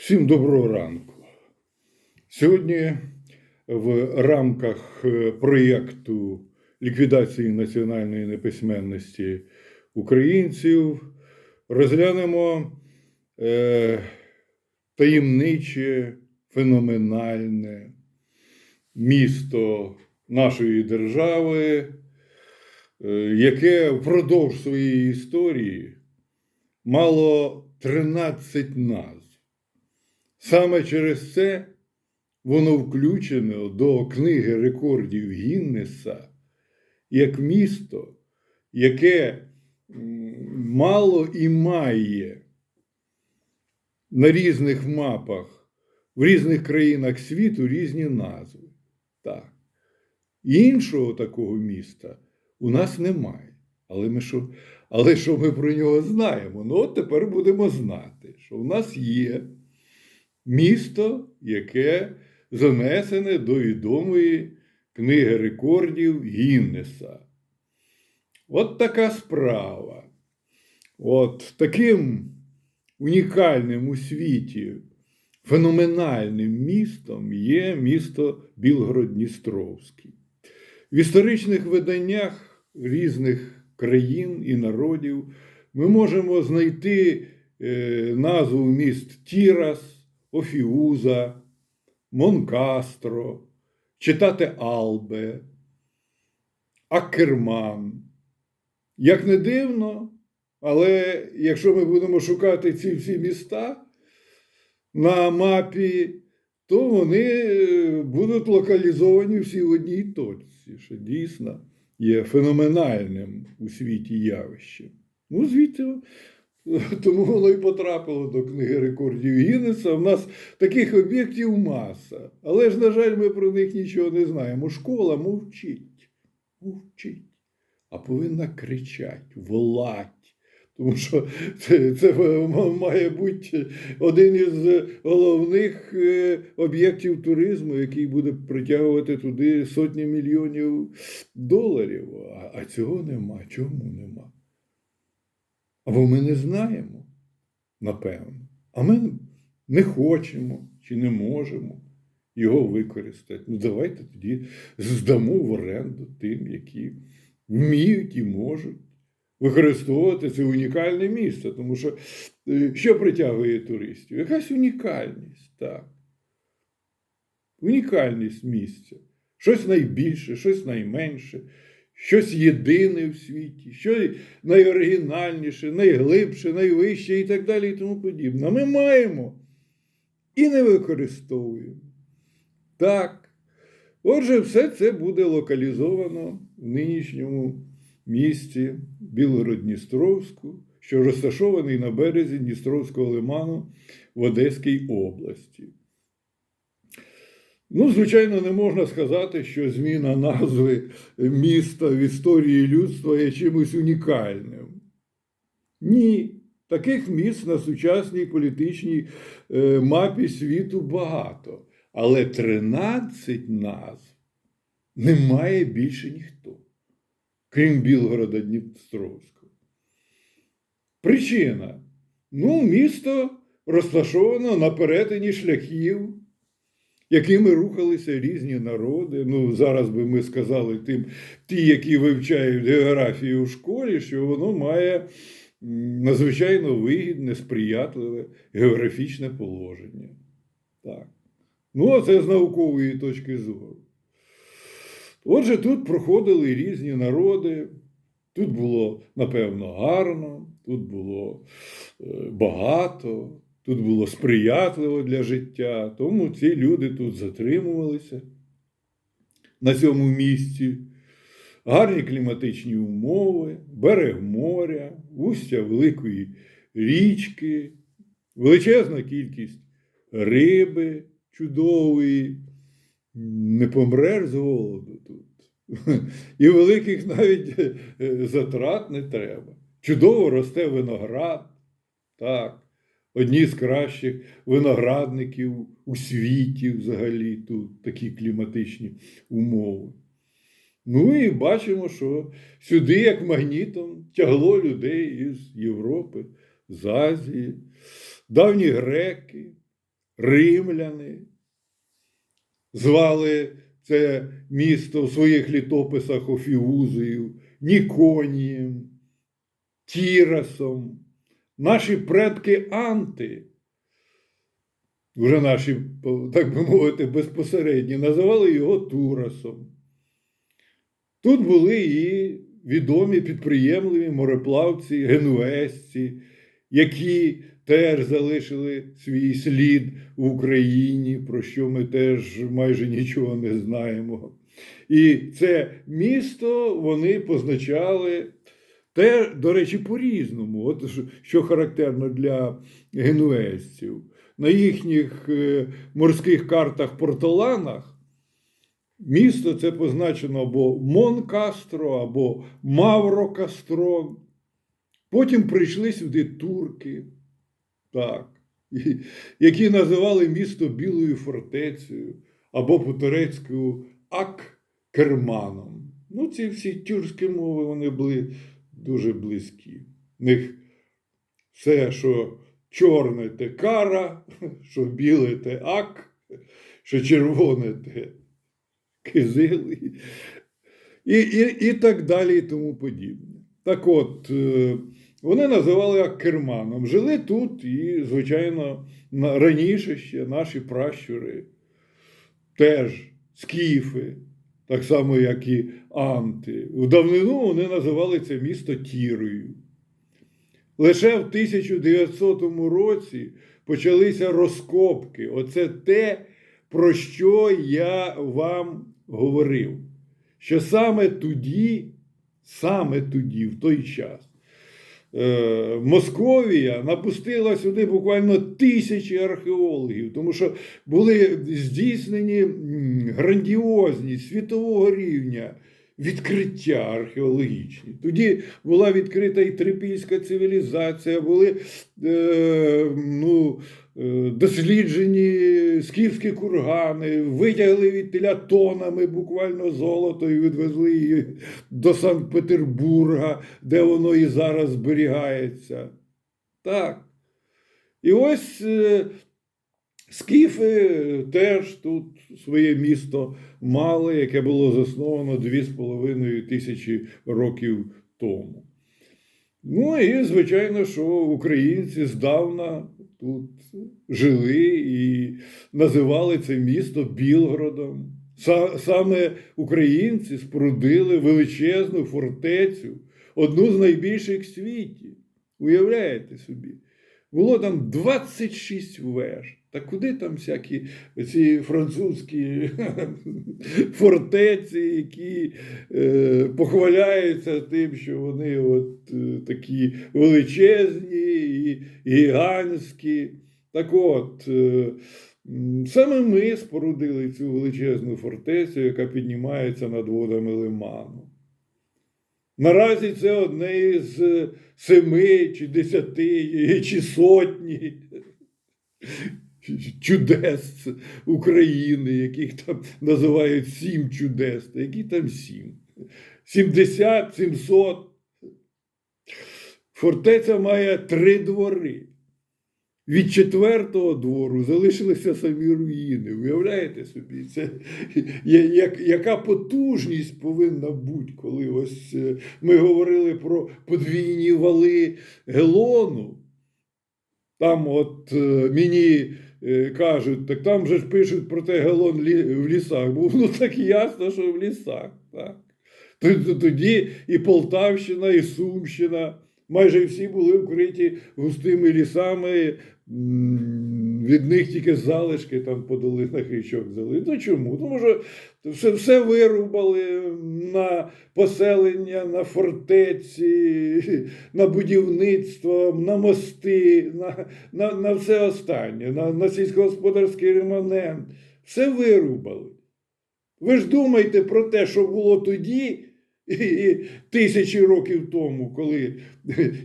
Всім доброго ранку. Сьогодні в рамках е, проєкту ліквідації національної неписьменності українців розглянемо е, таємниче, феноменальне місто нашої держави, е, яке впродовж своєї історії мало 13 назв. Саме через це воно включено до книги рекордів Гіннеса як місто, яке мало і має на різних мапах в різних країнах світу різні назви. Так. Іншого такого міста у нас немає. Але ми що, але що ми про нього знаємо? Ну, от тепер будемо знати, що в нас є місто, яке занесене до відомої книги рекордів Гіннеса. От така справа. От таким унікальним у світі, феноменальним містом є місто Білгород-Дністровський. В історичних виданнях різних країн і народів ми можемо знайти е, назву міст Тірас, Офіуза, Монкастро, читати Албе, Акерман. Як не дивно, але якщо ми будемо шукати ці всі міста на мапі, то вони е, будуть локалізовані всі в одній точці, що дійсно є феноменальним у світі явищем. Ну, звідти тому воно і потрапило до книги рекордів Гіннеса. У нас таких об'єктів маса. Але ж, на жаль, ми про них нічого не знаємо. Школа мовчить, мовчить, а повинна кричати, волать. Тому що це, це має бути один із головних е, об'єктів туризму, який буде притягувати туди сотні мільйонів доларів. А цього нема. Чому нема? Або ми не знаємо, напевно. А ми не хочемо чи не можемо його використати. Ну, давайте тоді здамо в оренду тим, які вміють і можуть використовувати це унікальне місце. Тому що е, що притягує туристів? Якась унікальність, так. Унікальність місця. Щось найбільше, щось найменше щось єдине в світі, що найоригінальніше, найглибше, найвище і так далі і тому подібне. Ми маємо і не використовуємо. Так. Отже, все це буде локалізовано в нинішньому місті Білгород-Дністровську, що розташований на березі Дністровського лиману в Одеській області. Ну, звичайно, не можна сказати, що зміна назви міста в історії людства є чимось унікальним. Ні, таких міст на сучасній політичній е, мапі світу багато. Але 13 назв немає більше ніхто, крім Білгорода Дністровського. Причина. Ну, місто розташовано на перетині шляхів якими рухалися різні народи. Ну, зараз би ми сказали тим, ті, які вивчають географію в школі, що воно має надзвичайно вигідне, сприятливе географічне положення. Так. Ну, а це з наукової точки зору. Отже, тут проходили різні народи. Тут було, напевно, гарно, тут було е, багато, тут було сприятливо для життя, тому ці люди тут затримувалися на цьому місці. Гарні кліматичні умови, берег моря, устя великої річки, величезна кількість риби чудової, не помреш з голоду тут. І великих навіть е, затрат не треба. Чудово росте виноград. Так одні з кращих виноградників у світі взагалі тут такі кліматичні умови. Ну і бачимо, що сюди, як магнітом, тягло людей із Європи, з Азії, давні греки, римляни. Звали це місто в своїх літописах Офіузою, Ніконієм, Тірасом. Наші предки Анти, вже наші, так би мовити, безпосередні, називали його Турасом. Тут були і відомі підприємливі мореплавці, генуезці, які теж залишили свій слід в Україні, про що ми теж майже нічого не знаємо. І це місто вони позначали те, до речі, по-різному. От що- характерно для генуезців. На їхніх е, морських картах-порталанах місто це позначено або Монкастро, або Мавро Кастрон. Потім прийшли сюди турки, так, які називали місто Білою фортецею або по-турецьку Ак-Керманом. Ну, ці всі тюркські мови вони були дуже близькі. В них все, що чорне те кара, що біле те ак, що червоне те кизил, і, і, і так далі, і тому подібне. Так от, е, вони називали Аккерманом. Жили тут і, звичайно, раніше ще наші пращури, теж скіфи, так само, як і Анти. В давнину вони називали це місто Тірою. Лише в 1900 році почалися розкопки. Оце те, про що я вам говорив. Що саме тоді, саме тоді, в той час, Московія напустила сюди буквально тисячі археологів, тому що були здійснені грандіозні світового рівня відкриття археологічні. Тоді була відкрита і трипільська цивілізація, були е, ну, е, досліджені скіфські кургани, витягли від теля тонами буквально золото і відвезли її до Санкт-Петербурга, де воно і зараз зберігається. Так. І ось е, скіфи теж тут своє місто мали, яке було засновано 2,5 тисячі років тому. Ну і, звичайно, що українці здавна тут жили і називали це місто Білгородом. Саме українці спорудили величезну фортецю, одну з найбільших в світі. Уявляєте собі? Було там 26 веж. Та куди там всякі ці французькі фортеці, які е, похваляються тим, що вони от е, такі величезні і гігантські. Так от, е, саме ми спорудили цю величезну фортецю, яка піднімається над водами лиману. Наразі це одне із е, семи чи десяти чи сотні чудес України, яких там називають сім чудес. Які там сім? 70, 700. Фортеця має три двори. Від четвертого двору залишилися самі руїни. Уявляєте собі, це як, яка потужність повинна бути, коли ось е, ми говорили про подвійні вали Гелону. Там от е, мені кажуть, так там же ж пишуть про те галон в лісах. Бо ну так ясно, що в лісах. Так. Тоді і Полтавщина, і Сумщина. Майже всі були вкриті густими лісами, від них тільки залишки там по долинах річок взяли. Ну чому? Тому що все, все вирубали на поселення, на фортеці, на будівництво, на мости, на, на, на все останнє, на, на сільськогосподарський реманент. Все вирубали. Ви ж думайте про те, що було тоді тисячі років тому, коли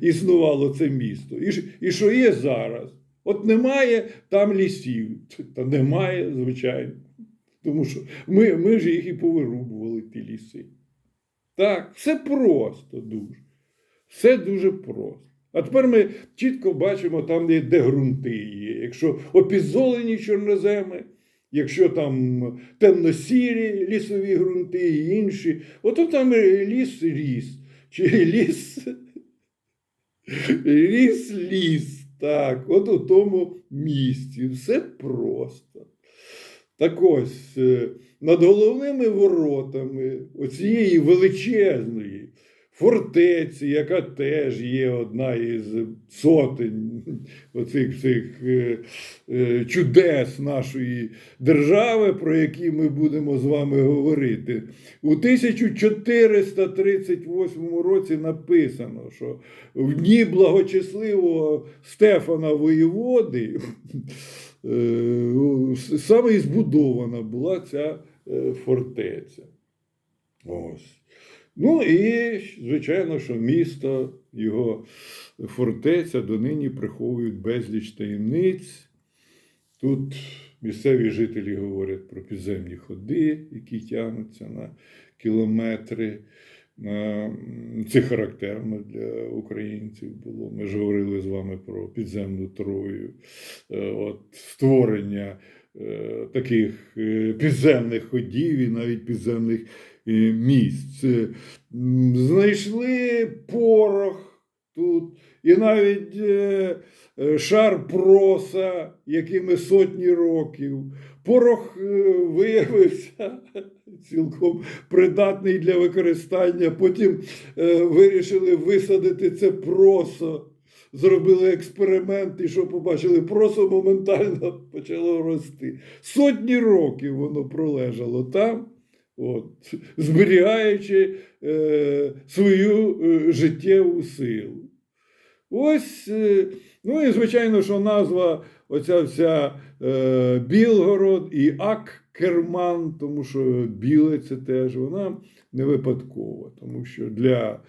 існувало це місто, і, і що є зараз. От немає там лісів, та немає, звичайно. Тому що ми, ми ж їх і повирубували, ті ліси. Так, все просто дуже. Все дуже просто. А тепер ми чітко бачимо там, де, ґрунти є. Якщо опізолені чорноземи, якщо там темно-сірі лісові ґрунти і інші, ото там ліс ріс. Чи ліс Ріс ліс, так, от у тому місці. Все просто. Так ось, е, над головними воротами оцієї величезної фортеці, яка теж є одна із сотень оцих цих е, е, чудес нашої держави, про які ми будемо з вами говорити. У 1438 році написано, що в дні благочесливого Стефана Воєводи е, саме і збудована була ця фортеця. Ось. Ну і, звичайно, що місто, його фортеця донині приховують безліч таємниць. Тут місцеві жителі говорять про підземні ходи, які тягнуться на кілометри. Це характерно для українців було. Ми ж говорили з вами про підземну Трою, Е, от, створення е, таких е, підземних ходів і навіть підземних місць. Е, Знайшли порох тут, і навіть е, е, шар проса, якими сотні років. Порох е, виявився цілком придатний для використання. Потім е, вирішили висадити це просо. Зробили експеримент, і що побачили, просо моментально почало рости. Сотні років воно пролежало там, от, зберігаючи е, свою е, життєву силу. Ось, е, ну і звичайно, що назва оця вся е, Білгород і Ак-Керман, тому що біле це теж вона не випадкова, тому що для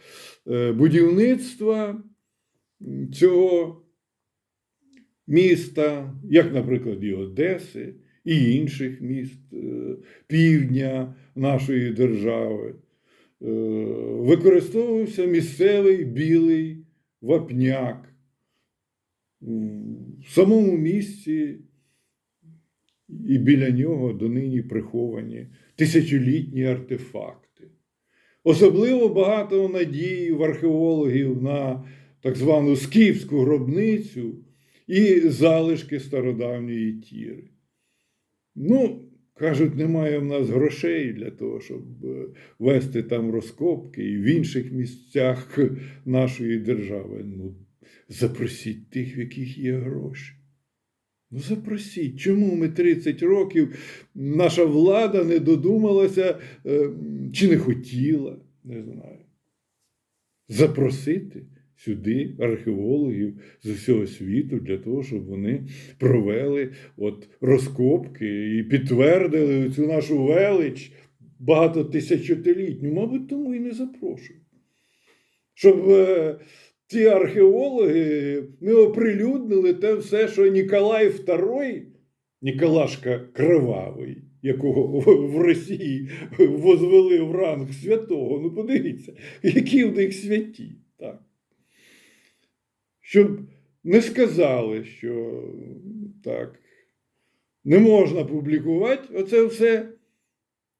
е, будівництва цього міста, як, наприклад, і Одеси, і інших міст е, півдня нашої держави, е, використовувався місцевий білий вапняк. В самому місці і біля нього донині приховані тисячолітні артефакти. Особливо багато надії в археологів на так звану скіфську гробницю і залишки стародавньої тіри. Ну, кажуть, немає в нас грошей для того, щоб е, вести там розкопки і в інших місцях нашої держави. Ну, запросіть тих, в яких є гроші. Ну, запросіть, чому ми 30 років наша влада не додумалася е, чи не хотіла, не знаю. Запросити сюди археологів з усього світу для того, щоб вони провели от розкопки і підтвердили цю нашу велич багатотисячолітню. Мабуть, тому і не запрошують. Щоб е, ті археологи не оприлюднили те все, що Ніколай II, Ніколашка Кривавий, якого в Росії возвели в ранг святого. Ну, подивіться, які в них святі. Так. Щоб не сказали, що так, не можна публікувати оце все,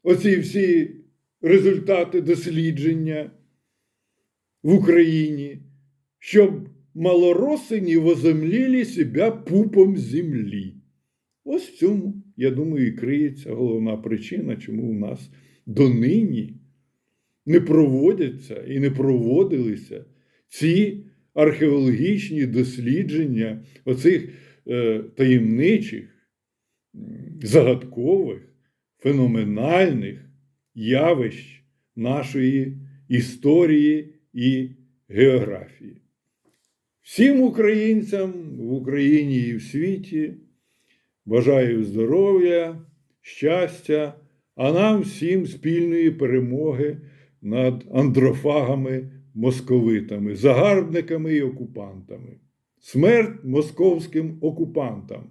оці всі результати дослідження в Україні, щоб малороси не возомліли себе пупом землі. Ось в цьому, я думаю, і криється головна причина, чому у нас донині не проводяться і не проводилися ці археологічні дослідження оцих е, таємничих, загадкових, феноменальних явищ нашої історії і географії. Всім українцям в Україні і в світі бажаю здоров'я, щастя, а нам всім спільної перемоги над андрофагами московитами, загарбниками і окупантами. Смерть московським окупантам!